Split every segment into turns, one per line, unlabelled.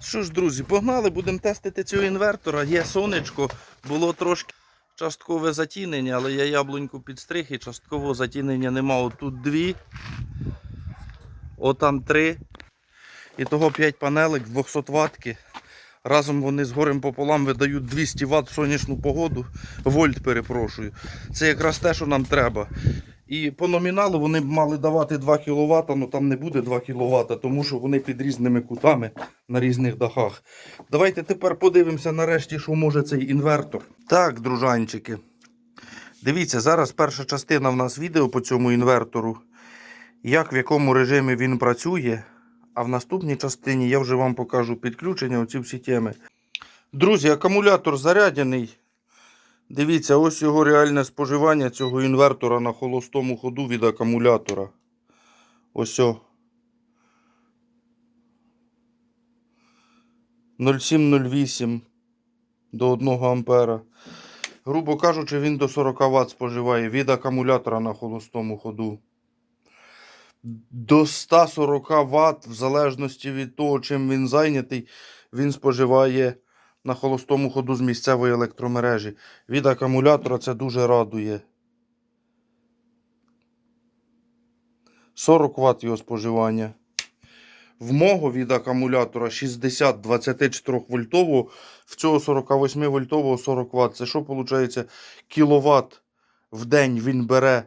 Що ж, друзі, погнали, будемо тестити цього інвертора. Є сонечко, було трошки часткове затінення, але я яблуньку підстриг і часткового затінення нема. Отут дві, отам три. І того 5 панелек 200 ватки. Разом вони з горем пополам видають 200 Вт сонячну погоду. Вольт, перепрошую. Це якраз те, що нам треба. І по номіналу вони б мали давати 2 кВт, але там не буде 2 кВт, тому що вони під різними кутами на різних дахах. Давайте тепер подивимося нарешті, що може цей інвертор. Так, дружанчики. Дивіться, зараз перша частина в нас відео по цьому інвертору. Як в якому режимі він працює. А в наступній частині я вже вам покажу підключення оці всі теми. Друзі, акумулятор зарядений. Дивіться, ось його реальне споживання цього інвертора на холостому ходу від акумулятора. Ось о. 0,708 до 1 ампера. Грубо кажучи, він до 40 Вт споживає від акумулятора на холостому ходу. До 140 Вт, в залежності від того, чим він зайнятий, він споживає на холостому ходу з місцевої електромережі. Від акумулятора це дуже радує. 40 Вт його споживання. В мого від акумулятора 60 24 вольтового, в цього 48 вольтового 40 Вт. Це що виходить? Кіловат в день він бере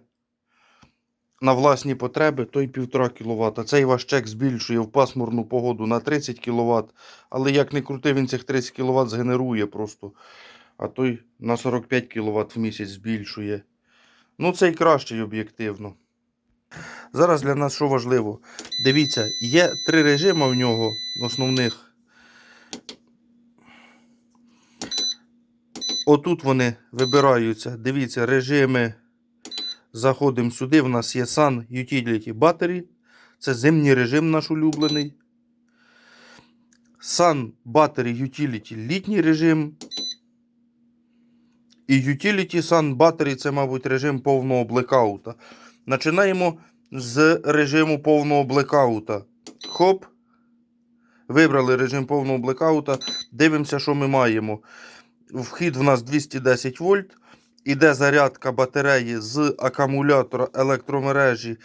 на власні потреби, той 1,5 кВт. Цей ваш чек збільшує в пасмурну погоду на 30 кВт. Але як не крути, він цих 30 кВт згенерує просто. А той на 45 кВт в місяць збільшує. Ну, цей кращий об'єктивно. Зараз для нас що важливо? Дивіться, є три режими в нього основних. Отут вони вибираються. Дивіться, режими. Заходимо сюди. В нас є Sun Utility Battery. Це зимній режим наш улюблений. Sun Battery Utility літній режим. І Utility Sun Battery це, мабуть, режим повного блекаута. Починаємо з режиму повного блекаута. Хоп. Вибрали режим повного блекаута. Дивимося, що ми маємо. Вхід в нас 210 вольт. Іде зарядка батареї з акумулятора електромережі.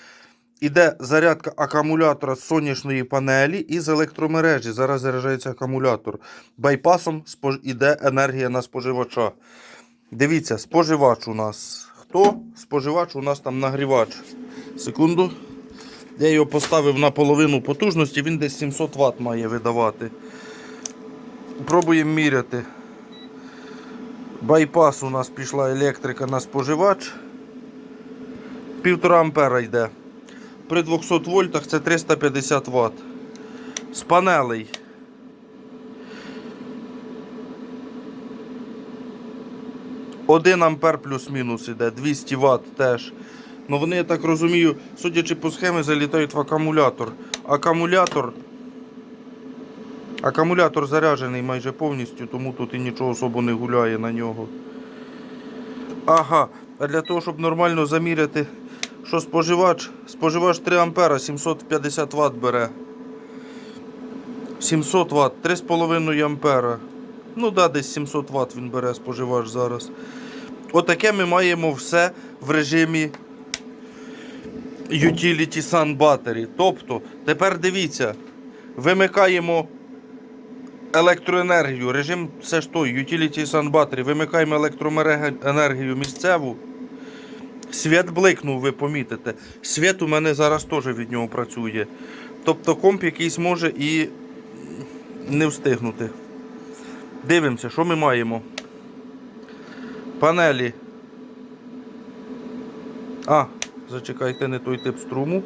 Іде зарядка акумулятора з сонячної панелі і з електромережі. Зараз заряджається акумулятор. Байпасом іде енергія на споживача. Дивіться, споживач у нас. Хто? Споживач у нас там нагрівач. Секунду. Я його поставив на половину потужності, він десь 700 Вт має видавати. Пробуємо міряти. Байпас у нас пішла електрика на споживач. Півтора ампера йде. При 200 вольтах це 350 Вт. З панелей. Один ампер плюс-мінус іде, 200 Вт теж. Ну вони, я так розумію, судячи по схемі, залітають в акумулятор. Акумулятор. Акумулятор заряджений майже повністю, тому тут і нічого особо не гуляє на нього. Ага, а для того, щоб нормально заміряти, що споживач, споживач 3 ампера 750 Вт бере. 700 Вт, 3,5 ампера. Ну да, десь 700 Вт він бере споживач зараз. Отаке ми маємо все в режимі Utility Sun Battery. Тобто, тепер дивіться, вимикаємо електроенергію. Режим все ж той, Utility Sun. Вимикаємо електроенергію місцеву. Світ бликнув, ви помітите. Світ у мене зараз теж від нього працює. Тобто комп якийсь може і не встигнути. Дивимося, що ми маємо. Панелі. А, зачекайте, не той тип струму.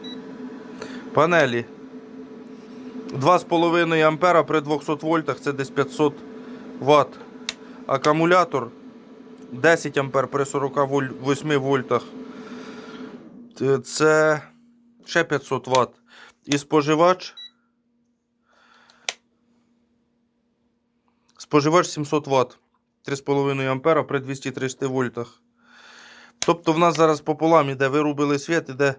Панелі. 2,5 ампера при 200 вольтах це десь 500 Вт. Акумулятор 10 ампер при 48 вольтах. Е, Це ще 500 Вт. І споживач. Споживач 700 Вт. 3,5 ампера при 230 вольтах. Тобто в нас зараз пополам іде, вирубили світ, іде.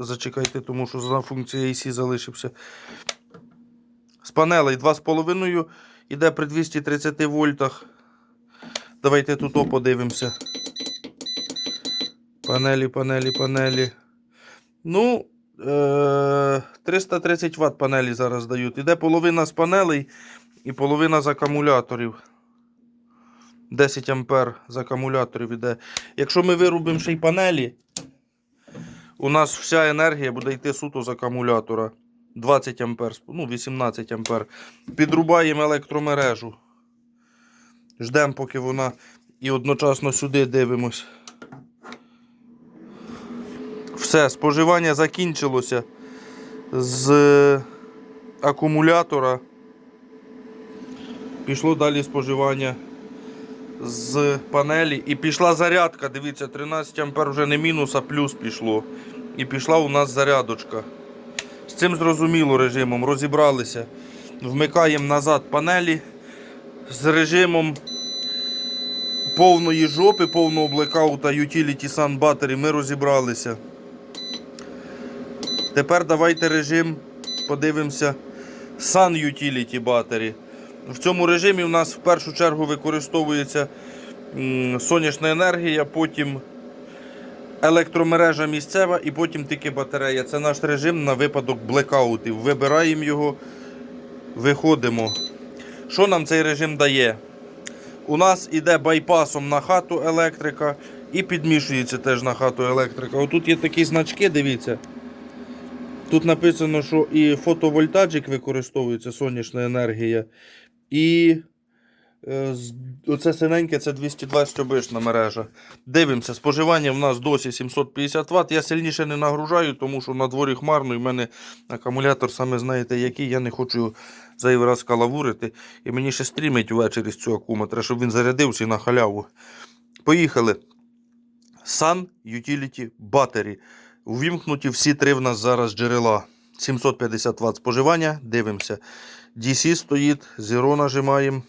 Е, зачекайте, тому що за функція AC залишився. З панелей 2,5 іде при 230 вольтах. Давайте тут подивимося. Панелі, панелі, панелі. Ну, е- 330 Вт панелі зараз дають. Іде половина з панелей і половина з акумуляторів. 10 ампер з акумуляторів іде. Якщо ми вирубимо ще й панелі, у нас вся енергія буде йти суто з акумулятора. 20 ампер, ну 18 ампер. Підрубаємо електромережу. Ждемо, поки вона і одночасно сюди дивимось. Все, споживання закінчилося з акумулятора. Пішло далі споживання з панелі. І пішла зарядка. Дивіться, 13 ампер вже не мінус, а плюс пішло. І пішла у нас зарядочка. З цим зрозуміло режимом розібралися. Вмикаємо назад панелі з режимом повної жопи, повного блекаута Utility Sun Battery ми розібралися. Тепер давайте режим подивимося Sun Utility Battery. В цьому режимі у нас в першу чергу використовується сонячна енергія, потім електромережа місцева і потім тільки батарея. Це наш режим на випадок блекаутів. Вибираємо його, виходимо. Що нам цей режим дає? У нас іде байпасом на хату електрика і підмішується теж на хату електрика. Отут є такі значки, дивіться. Тут написано, що і фотовольтаджик використовується, сонячна енергія. І оце синеньке це 220 обична мережа. Дивимося, споживання в нас досі 750 Вт. Я сильніше не нагружаю, тому що на дворі хмарно і в мене акумулятор, саме знаєте, який. Я не хочу зайвий раз калавурити. І мені ще стрімить ввечері з цього акума. Щоб він зарядився на халяву. Поїхали. Sun Utility Battery. Увімкнуті всі три в нас зараз джерела. 750 Вт споживання. Дивимося. DC стоїть, Zero нажимаємо.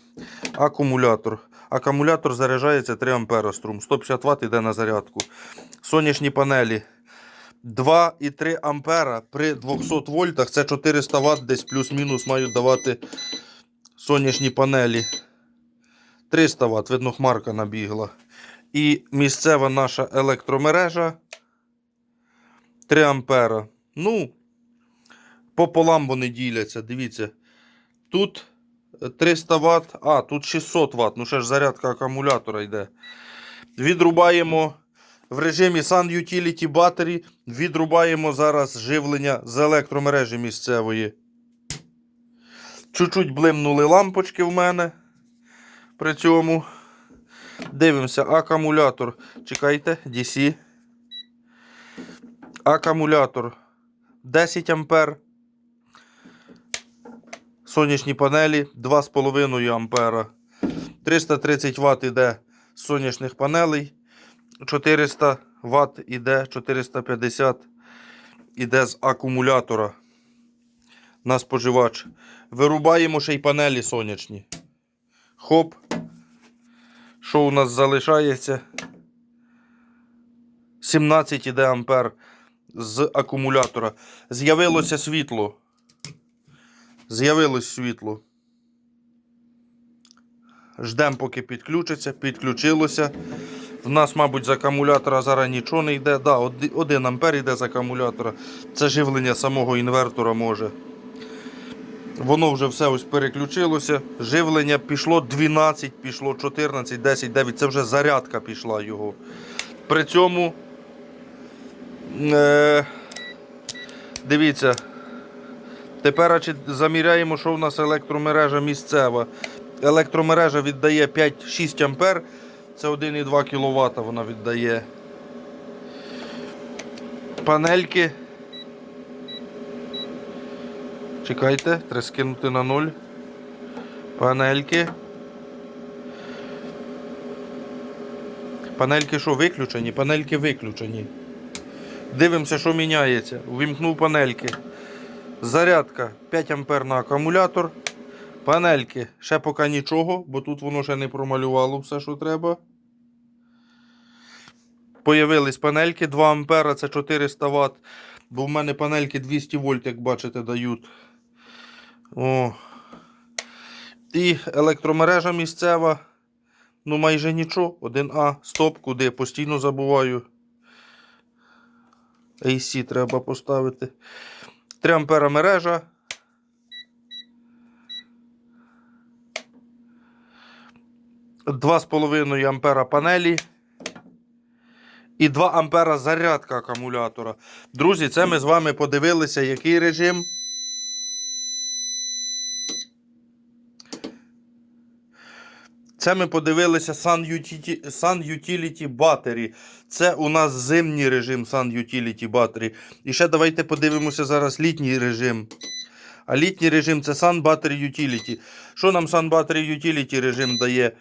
Акумулятор. Акумулятор заряджається 3 А струм. 150 Вт йде на зарядку. Сонячні панелі. 2,3 ампера при 200 вольтах. Це 400 Вт десь плюс-мінус мають давати сонячні панелі. 300 Вт, видно, хмарка набігла. І місцева наша електромережа 3 ампера. Ну, пополам вони діляться. Дивіться. Тут 300 Вт, а, тут 600 Вт. Ну, ще ж зарядка акумулятора йде. Відрубаємо в режимі Sun Utility Battery. Відрубаємо зараз живлення з електромережі місцевої. Чуть-чуть блимнули лампочки в мене. При цьому дивимося, акумулятор. Чекайте, DC. Акумулятор 10 ампер. Сонячні панелі 2,5 ампера. 330 Вт іде з сонячних панелей. 400 Вт іде, 450 іде з акумулятора на споживач. Вирубаємо ще й панелі сонячні. Хоп. Що у нас залишається? 17 іде ампер з акумулятора. З'явилося світло. З'явилось світло. Ждемо, поки підключиться. Підключилося. В нас, мабуть, з акумулятора зараз нічого не йде. Да, 1 ампер йде з акумулятора. Це живлення самого інвертора може. Воно вже все ось переключилося. Живлення пішло 12, пішло 14, 10, 9. Це вже зарядка пішла його. При цьому. Е, дивіться. Тепер заміряємо, що в нас електромережа місцева. Електромережа віддає 5-6 ампер. Це 1,2 кВт вона віддає. Панельки. Чекайте, треба скинути на 0. Панельки. Панельки що виключені? Панельки виключені. Дивимося, що міняється. Увімкнув панельки. Зарядка 5 ампер на акумулятор. Панельки ще поки нічого, бо тут воно ще не промалювало все, що треба. Появились панельки 2 ампера, це 400 Вт. Бо в мене панельки 200 вольт, як бачите, дають. О, І електромережа місцева. Ну, майже нічого. 1А. Стоп, куди? Постійно забуваю. AC треба поставити. 3 ампера мережа. Два з половиною ампера панелі. І 2 ампера зарядка акумулятора. Друзі, це ми з вами подивилися, який режим. Це ми подивилися Sun Utility, Sun Utility Battery. Це у нас зимній режим Sun Utility Battery. І ще давайте подивимося зараз літній режим. А літній режим це Sun Battery Utility. Що нам Sun Battery Utility режим дає?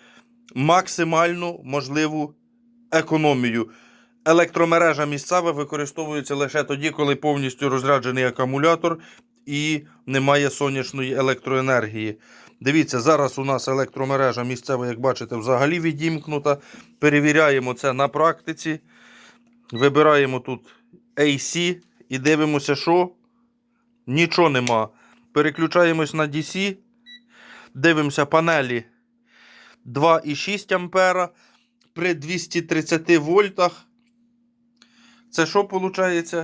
Максимальну можливу економію. Електромережа місцева використовується лише тоді, коли повністю розряджений акумулятор і немає сонячної електроенергії. Дивіться, зараз у нас електромережа місцева, як бачите, взагалі відімкнута. Перевіряємо це на практиці. Вибираємо тут AC і дивимося, що нічого нема. Переключаємось на DC, дивимося панелі 2,6 ампера при 230 вольтах. Це що виходить?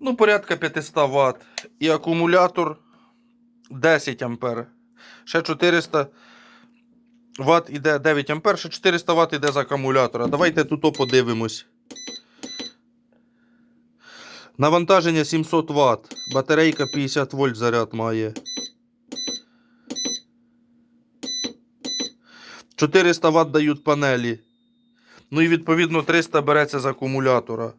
Ну, порядка 500 Вт. І акумулятор 10 ампер. Ще 400 Вт іде 9 ампер, ще 400 Вт іде з акумулятора. Давайте тут подивимось. Навантаження 700 Вт. Батарейка 50 вольт заряд має. 400 Вт дають панелі. Ну і відповідно 300 береться з акумулятора.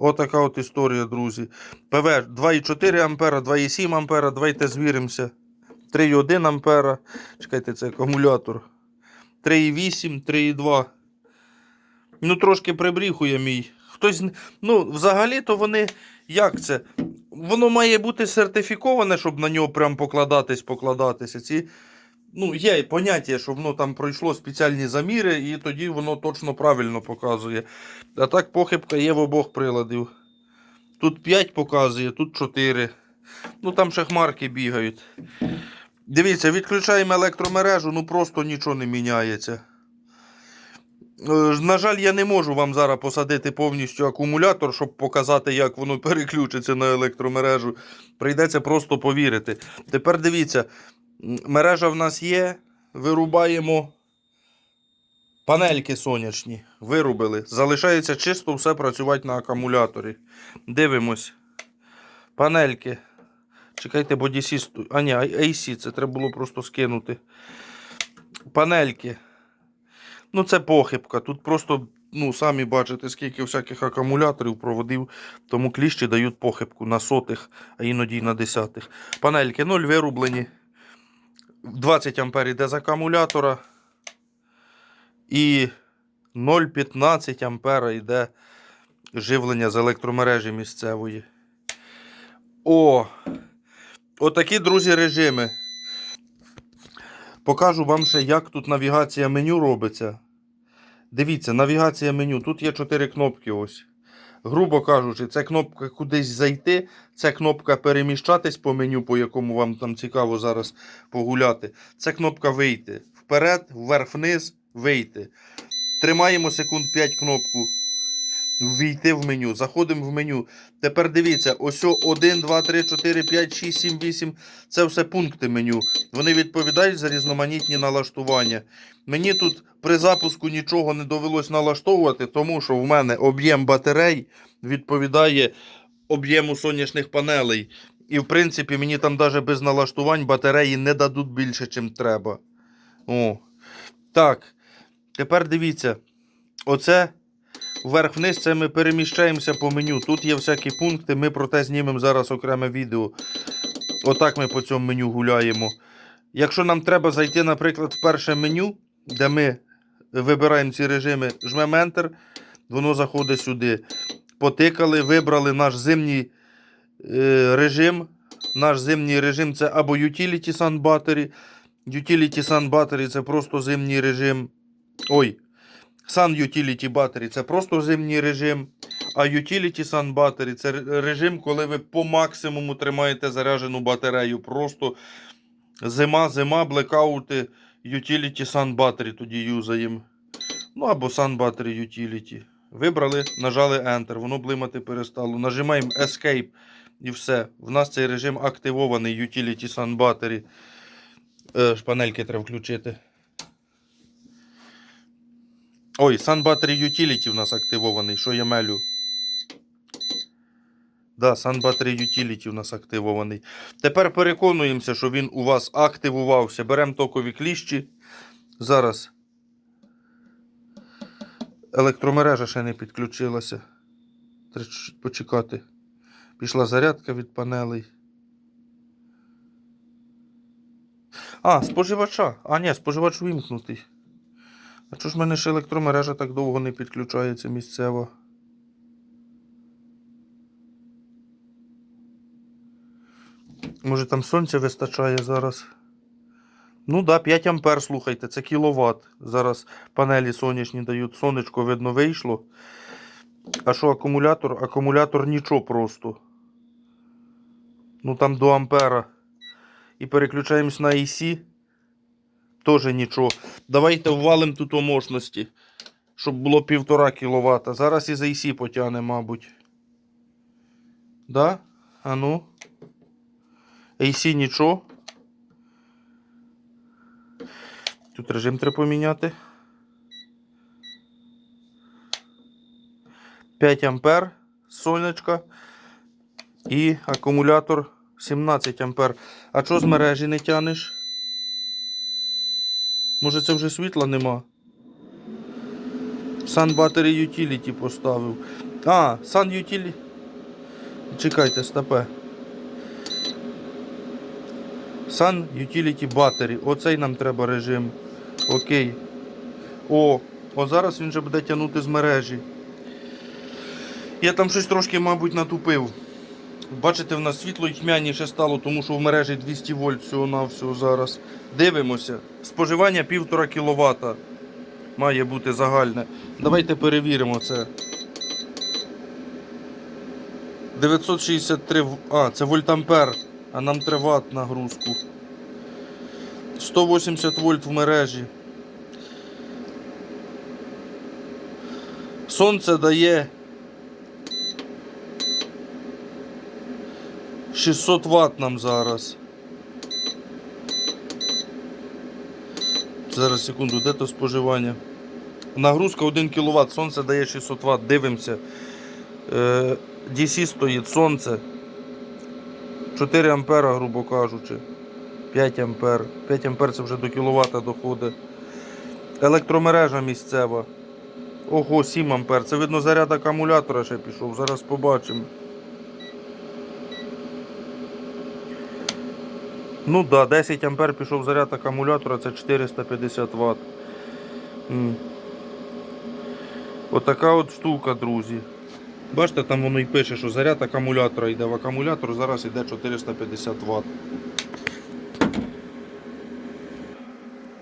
Отака от історія, друзі. ПВ 2,4 ампера, 2,7 ампера. Давайте звіримося. 3,1 ампера. Чекайте, це акумулятор. 3,8, 3,2. Ну, трошки прибріхує мій. Хтось. Ну, взагалі-то вони. Як це? Воно має бути сертифіковане, щоб на нього прям покладатись, покладатися. Ці ну, є поняття, що воно там пройшло спеціальні заміри, і тоді воно точно правильно показує. А так похибка є в обох приладів. Тут 5 показує, тут 4. Ну там ще хмарки бігають. Дивіться, відключаємо електромережу, ну просто нічого не міняється. Е, На жаль, я не можу вам зараз посадити повністю акумулятор, щоб показати, як воно переключиться на електромережу. Прийдеться просто повірити. Тепер дивіться, мережа в нас є, вирубаємо панельки сонячні. Вирубили. Залишається чисто все працювати на акумуляторі. Дивимось. Панельки. Чекайте, бо DC... сту- А ні, AC, це треба було просто скинути. Панельки. Ну, це похибка. Тут просто, ну, самі бачите, скільки всяких акумуляторів проводив, тому кліщі дають похибку на сотих, а іноді й на десятих. Панельки 0 вирублені. 20 ампер йде з акумулятора. І 0,15 ампера йде живлення з електромережі місцевої. О! Отакі, друзі, режими. Покажу вам ще, як тут навігація меню робиться. Дивіться, навігація меню. Тут є 4 кнопки. ось. Грубо кажучи, це кнопка кудись зайти, це кнопка переміщатись по меню, по якому вам там цікаво зараз погуляти. Це кнопка вийти. Вперед, вверх, вниз, вийти. Тримаємо секунд 5 кнопку. Ввійти в меню. Заходимо в меню. Тепер дивіться, ось 1, 2, 3, 4, 5, 6, 7, 8. Це все пункти меню. Вони відповідають за різноманітні налаштування. Мені тут при запуску нічого не довелось налаштовувати, тому що в мене об'єм батарей відповідає об'єму сонячних панелей. І в принципі мені там навіть без налаштувань батареї не дадуть більше, чим треба. О. Так. Тепер дивіться. Оце вверх-вниз це ми переміщаємося по меню. Тут є всякі пункти, ми про те знімемо зараз окреме відео. Отак ми по цьому меню гуляємо. Якщо нам треба зайти, наприклад, в перше меню, де ми вибираємо ці режими, жмемо Enter, воно заходить сюди. Потикали, вибрали наш зимній е, режим. Наш зимній режим це або Utility Sun Battery. Utility Sun Battery це просто зимній режим. Ой, Sun Utility Battery це просто зимній режим. А Utility Sun Battery це режим, коли ви по максимуму тримаєте заряджену батарею. Просто Зима, зима, блекаути, Utility Sun Battery тоді юзаємо. Ну або Sun Battery Utility. Вибрали, нажали Enter, воно блимати перестало. Нажимаємо Escape і все. В нас цей режим активований Utility Sun Battery. Е, шпанельки треба включити. Ой, Sun Battery Utility в нас активований, що я мелю. Да, Sun Battery Utility у нас активований. Тепер переконуємося, що він у вас активувався. Беремо токові кліщі. Зараз. Електромережа ще не підключилася. Треба почекати. Пішла зарядка від панелей. А, споживача. А, ні, споживач вимкнутий. А чого ж в мене ще електромережа так довго не підключається місцево? Може там сонця вистачає зараз. Ну да, 5 ампер, слухайте, це кіловат. Зараз панелі сонячні дають. Сонечко, видно, вийшло. А що акумулятор? Акумулятор нічого просто. Ну там до ампера. І переключаємось на AC. Тоже нічого. Давайте ввалимо тут о мощності. Щоб було 1,5 кВт. Зараз із AC потягне, мабуть. Да? А ну. AC нічого. Тут режим треба поміняти. 5 ампер сонечка. І акумулятор 17 ампер. А що з мережі не тянеш? Може це вже світла нема? Sun Battery Utility поставив. А, Sun Utility. Чекайте, стопе. Sun Utility Battery. Оцей нам треба режим. Окей. О, о, зараз він вже буде тягнути з мережі. Я там щось трошки, мабуть, натупив. Бачите, в нас світло і тьмяніше стало, тому що в мережі 200 вольт всього-навсього зараз. Дивимося. Споживання 1,5 кВт має бути загальне. Давайте перевіримо це. 963 А, це вольтампер, а нам 3 Вт нагрузку. 180 вольт в мережі. Сонце дає 600 Вт нам зараз. Зараз секунду, де то споживання? Нагрузка 1 кВт, сонце дає 600 Вт. Дивимося. Е, DC стоїть сонце. 4 ампера, грубо кажучи. 5 ампер. 5 ампер це вже до кіловата доходить. Електромережа місцева. Ого, 7 ампер. Це видно заряд акумулятора ще пішов. Зараз побачимо. Ну да, 10 ампер пішов заряд акумулятора, це 450 Вт. Отака от штука, друзі. Бачите, там воно і пише, що заряд акумулятора йде в акумулятор, зараз йде 450 Вт.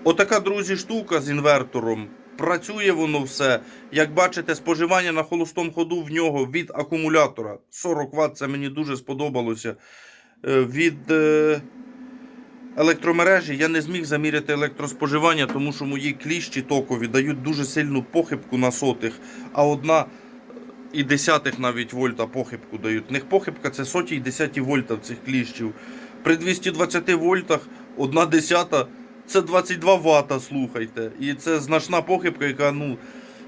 Отака, друзі, штука з інвертором. Працює воно все. Як бачите, споживання на холостому ходу в нього від акумулятора 40 Вт, це мені дуже сподобалося. Е, Від е, електромережі я не зміг заміряти електроспоживання, тому що мої кліщі токові дають дуже сильну похибку на сотих, а одна і десятих навіть вольта похибку дають. В них похибка це соті і десяті вольта в цих кліщів. При 220 вольтах одна десята це 22 вата, слухайте. І це значна похибка, яка ну.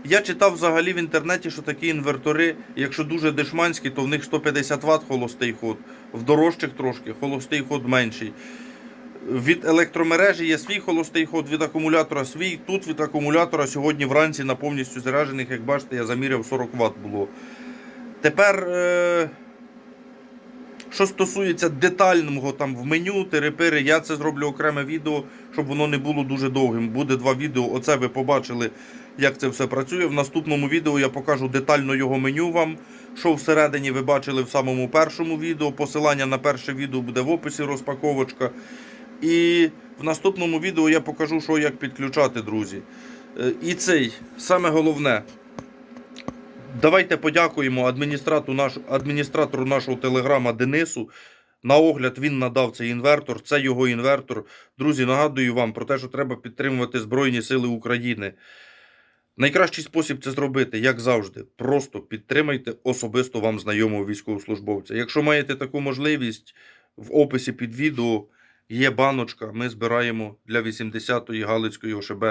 Я читав взагалі в інтернеті, що такі інвертори, якщо дуже дешманські, то в них 150 Вт холостий ход. В дорожчих трошки холостий ход менший. Від електромережі є свій холостий ход, від акумулятора свій. Тут від акумулятора сьогодні вранці на повністю заряджених, як бачите, я заміряв 40 Вт було. Тепер, е... що стосується детального там в меню, терепири, я це зроблю окреме відео, щоб воно не було дуже довгим. Буде два відео. Оце ви побачили, як це все працює. В наступному відео я покажу детально його меню вам. Що всередині ви бачили в самому першому відео. Посилання на перше відео буде в описі розпаковочка. І в наступному відео я покажу, що як підключати, друзі. Е, І цей, саме головне. Давайте подякуємо адміністратору, наш, адміністратору нашого телеграма Денису. На огляд він надав цей інвертор, це його інвертор. Друзі, нагадую вам про те, що треба підтримувати Збройні Сили України. Найкращий спосіб це зробити, як завжди, просто підтримайте особисто вам знайомого військовослужбовця. Якщо маєте таку можливість, в описі під відео є баночка. Ми збираємо для 80-ї Галицької ОШБ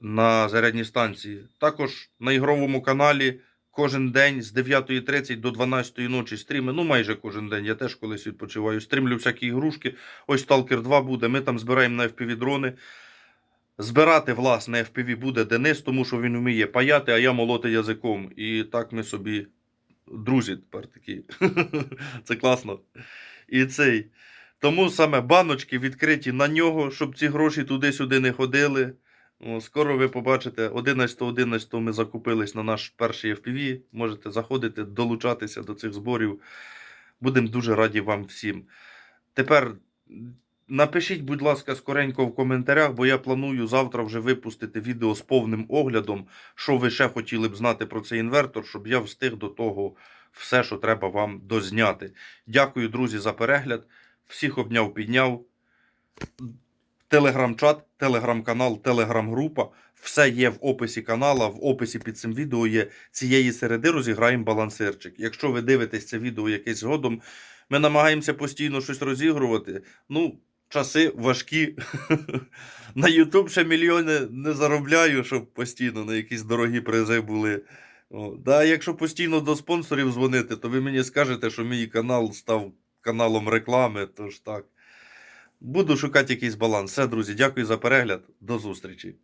на зарядній станції. Також на ігровому каналі кожен день з 9.30 до 12 ночі стріми. Ну, майже кожен день. Я теж колись відпочиваю. Стрімлю всякі ігрушки. Ось Stalker 2 буде. Ми там збираємо на FPV дрони. Збирати, власне, FPV буде Денис, тому що він вміє паяти, а я молоти язиком. І так ми собі друзі тепер такі. Це класно. І цей. Тому саме баночки відкриті на нього, щоб ці гроші туди-сюди не ходили. Скоро ви побачите, 11.11 ми закупились на наш перший FPV. Можете заходити, долучатися до цих зборів. Будемо дуже раді вам всім. Тепер напишіть, будь ласка, скоренько в коментарях, бо я планую завтра вже випустити відео з повним оглядом, що ви ще хотіли б знати про цей інвертор, щоб я встиг до того все, що треба вам дозняти. Дякую, друзі, за перегляд. Всіх обняв, підняв. Телеграм-чат, телеграм-канал, телеграм-група. Все є в описі канала, в описі під цим відео є цієї середи розіграємо балансирчик. Якщо ви дивитесь це відео якесь згодом, ми намагаємося постійно щось розігрувати. Ну, часи важкі. На YouTube ще мільйони не заробляю, щоб постійно на якісь дорогі призи були. О, да, якщо постійно до спонсорів дзвонити, то ви мені скажете, що мій канал став каналом реклами. Тож так. Буду шукати якийсь баланс. Все, друзі, дякую за перегляд. До зустрічі.